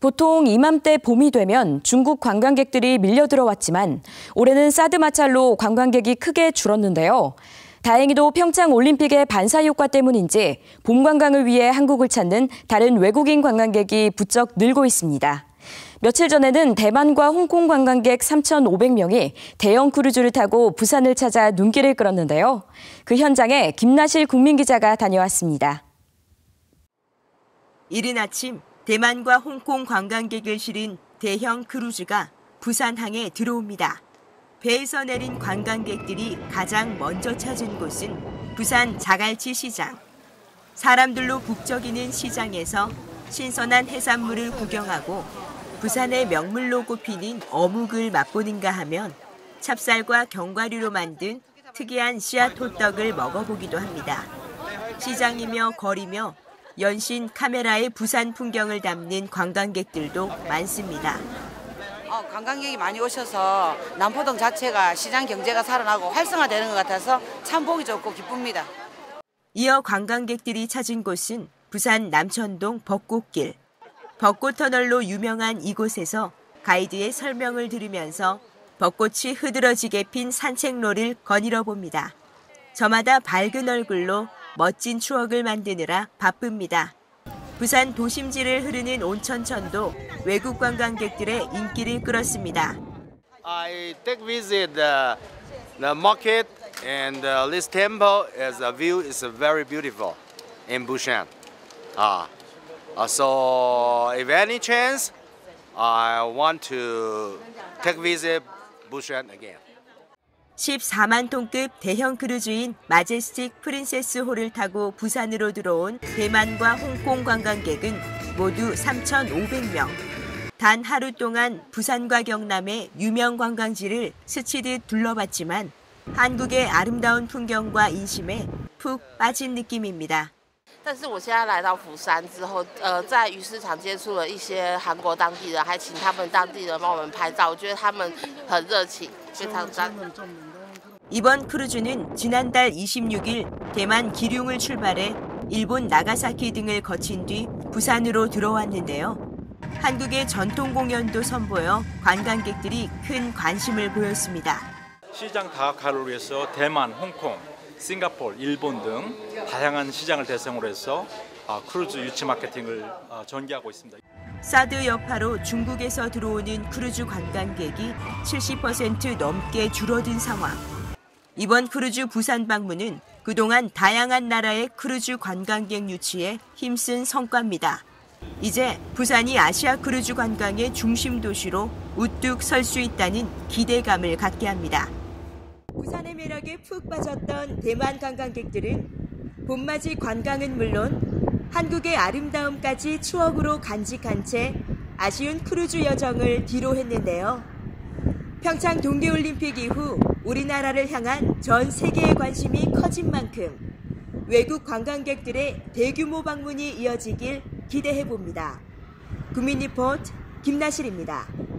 보통 이맘때 봄이 되면 중국 관광객들이 밀려 들어왔지만 올해는 사드 마찰로 관광객이 크게 줄었는데요. 다행히도 평창 올림픽의 반사 효과 때문인지 봄 관광을 위해 한국을 찾는 다른 외국인 관광객이 부쩍 늘고 있습니다. 며칠 전에는 대만과 홍콩 관광객 3,500명이 대형 크루즈를 타고 부산을 찾아 눈길을 끌었는데요. 그 현장에 김나실 국민기자가 다녀왔습니다. 이른 아침 대만과 홍콩 관광객을 실은 대형 크루즈가 부산항에 들어옵니다. 배에서 내린 관광객들이 가장 먼저 찾은 곳은 부산 자갈치 시장. 사람들로 북적이는 시장에서 신선한 해산물을 구경하고 부산의 명물로 꼽히는 어묵을 맛보는가 하면 찹쌀과 견과류로 만든 특이한 씨앗 호떡을 먹어보기도 합니다. 시장이며 거리며 연신 카메라에 부산 풍경을 담는 관광객들도 많습니다. 어, 관광객이 많이 오셔서 남포동 자체가 시장 경제가 살아나고 활성화되는 것 같아서 참 보기 좋고 기쁩니다. 이어 관광객들이 찾은 곳은 부산 남천동 벚꽃길. 벚꽃 터널로 유명한 이곳에서 가이드의 설명을 들으면서 벚꽃이 흐드러지게 핀 산책로를 거닐어 봅니다. 저마다 밝은 얼굴로 멋진 추억을 만드느라 바쁩니다. 부산 도심지를 흐르는 온천천도 외국 관광객들의 인기를 끌었습니다. I take visit the, the market and uh, this temple as a view is very beautiful in Busan. Uh, uh, so if any chance, I want to take visit Busan again. 14만 톤급 대형 크루즈인 마제스틱 프린세스 호를 타고 부산으로 들어온 대만과 홍콩 관광객은 모두 3,500명. 단 하루 동안 부산과 경남의 유명 관광지를 스치듯 둘러봤지만 한국의 아름다운 풍경과 인심에 푹 빠진 느낌입니다. 但是我现在来到釜山之后，呃，在鱼市场接触了一些韩国当地的，帮我们拍照，我觉得他们很热情，非常赞。 이번 크루즈는 지난달 26일 대만 기륭을 출발해 일본 나가사키 등을 거친 뒤 부산으로 들어왔는데요. 한국의 전통 공연도 선보여 관광객들이 큰 관심을 보였습니다. 시장 다각화를 위해서 대만, 홍콩, 싱가포르, 일본 등 다양한 시장을 대상으로 해서 크루즈 유치 마케팅을 전개하고 있습니다. 사드 여파로 중국에서 들어오는 크루즈 관광객이 70% 넘게 줄어든 상황. 이번 크루즈 부산 방문은 그동안 다양한 나라의 크루즈 관광객 유치에 힘쓴 성과입니다. 이제 부산이 아시아 크루즈 관광의 중심 도시로 우뚝 설 수 있다는 기대감을 갖게 합니다. 부산의 매력에 푹 빠졌던 대만 관광객들은 봄맞이 관광은 물론 한국의 아름다움까지 추억으로 간직한 채 아쉬운 크루즈 여정을 뒤로 했는데요. 평창 동계올림픽 이후 우리나라를 향한 전 세계의 관심이 커진 만큼 외국 관광객들의 대규모 방문이 이어지길 기대해 봅니다. 국민 리포트 김나실입니다.